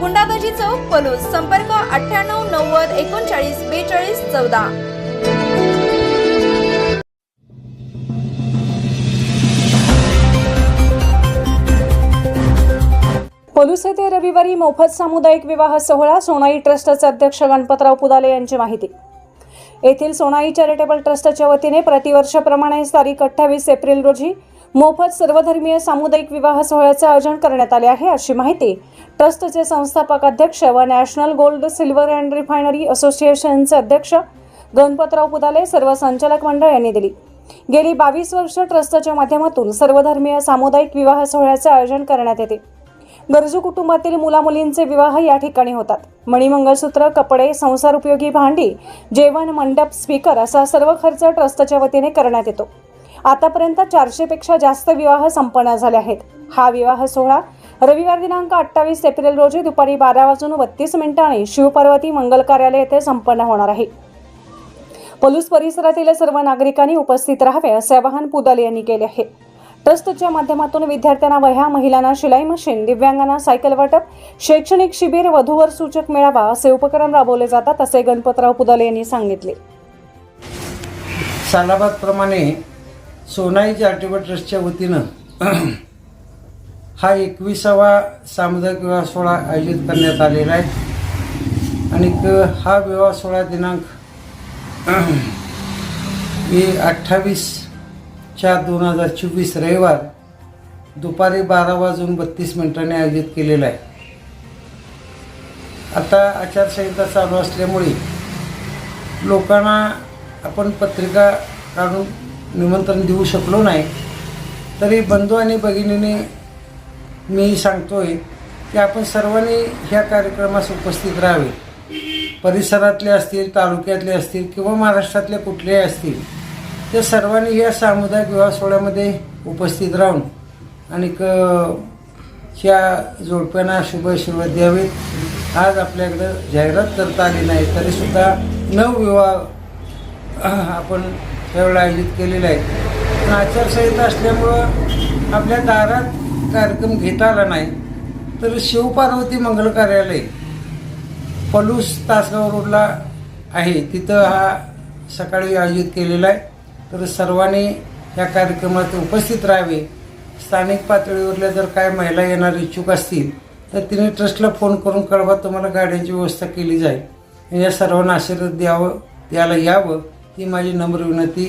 गुंडाबाजी चौक पलूस संपर्क अठ्ठ्याण्णव नव्वद एकोणचाळीस बेचाळीस चौदा. पलूस येथे रविवारी मोफत सामुदायिक विवाह सोहळा सोनाई ट्रस्टचे अध्यक्ष गणपतराव पुदाले यांची माहिती. येथील सोनाई चॅरिटेबल ट्रस्टच्या वतीने प्रतिवर्षाप्रमाणे तारीख अठ्ठावीस एप्रिल रोजी मोफत सर्वधर्मीय सामुदायिक विवाह सोहळ्याचे आयोजन करण्यात आले आहे अशी माहिती ट्रस्टचे संस्थापक अध्यक्ष व national gold silver and refinery असोसिएशनचे अध्यक्ष गणपतराव पुदाले सर्व संचालक मंडळ यांनी दिली. गेली बावीस वर्ष ट्रस्टच्या माध्यमातून सर्वधर्मीय सामुदायिक विवाह सोहळ्याचे आयोजन करण्यात येते. गरजू कुटुंबातील मुलामुलींचे विवाह या ठिकाणी होतात. मणिमंगळसूत्र कपडे संसार उपयोगी भांडी जेवण मंडप स्पीकर असा सर्व खर्च ट्रस्टच्या वतीने करण्यात येतो. आतापर्यंत चारशेपेक्षा जास्त विवाह संपन्न झाले आहेत. हा विवाह सोहळा रविवार दिनांक अठ्ठावीस एप्रिल रोजी दुपारी बारा वाजून बत्तीस मिनिटांनी शिवपार्वती मंगल कार्यालय येथे संपन्न होणार आहे. पलूस परिसरातील सर्व नागरिकांनी उपस्थित राहावे असे आवाहन पुदाले यांनी केले आहे. ट्रस्टच्या माध्यमातून विद्यार्थ्यांना वह्या महिलांना शिलाई मशीन दिव्यांगांना सायकल वाटप शैक्षणिक शिबिर वधूवर सूचक मेळावा असे उपक्रम राबवले जातात असे गणपतराव पुदाले यांनी सांगितले. सालाबादप्रमाणे सोनाई चॅरिटेबल ट्रस्टच्या वतीनं हा एकविसावा सामुदायिक विवाह सोहळा आयोजित करण्यात आलेला आहे. आणि हा विवाह सोहळा दिनांक मी अठ्ठावीस चार दोन हजार चोवीस रविवार दुपारी बारा वाजून बत्तीस मिनिटांनी आयोजित केलेला आहे. आता आचारसंहिता चालू असल्यामुळे लोकांना आपण पत्रिका काढून निमंत्रण देऊ शकलो नाही. तरी बंधू आणि भगिनीने मी सांगतोय की आपण सर्वांनी ह्या कार्यक्रमास उपस्थित राहावे. परिसरातले असतील तालुक्यातले असतील किंवा महाराष्ट्रातले कुठलेही असतील ते सर्वांनी या सामुदायिक विवाह सोहळ्यामध्ये उपस्थित राहून आणि क ह्या जोडप्यांना शुभ आशीर्वाद द्यावेत. आज आपल्याकडं जाहिरात करता आली नाही तरीसुद्धा नवविवाह आपण त्यावेळेला आयोजित केलेला आहे. पण आचारसंहिता असल्यामुळं आपल्या दारात कार्यक्रम घेता आला नाही. तर शिवपार्वती मंगल कार्यालय पलूस तासगाव रोडला आहे. तिथं हा सकाळी आयोजित केलेला आहे. तर सर्वांनी या कार्यक्रमात उपस्थित राहावे. स्थानिक पातळीवरल्या जर काय महिला येणार इच्छुक असतील तर तिने ट्रस्टला फोन करून कळवा तुम्हाला गाड्यांची व्यवस्था केली जाईल. या सर्वांना आशीर्वाद द्यावं द्यायला यावं. ही माझी नम्र विनंती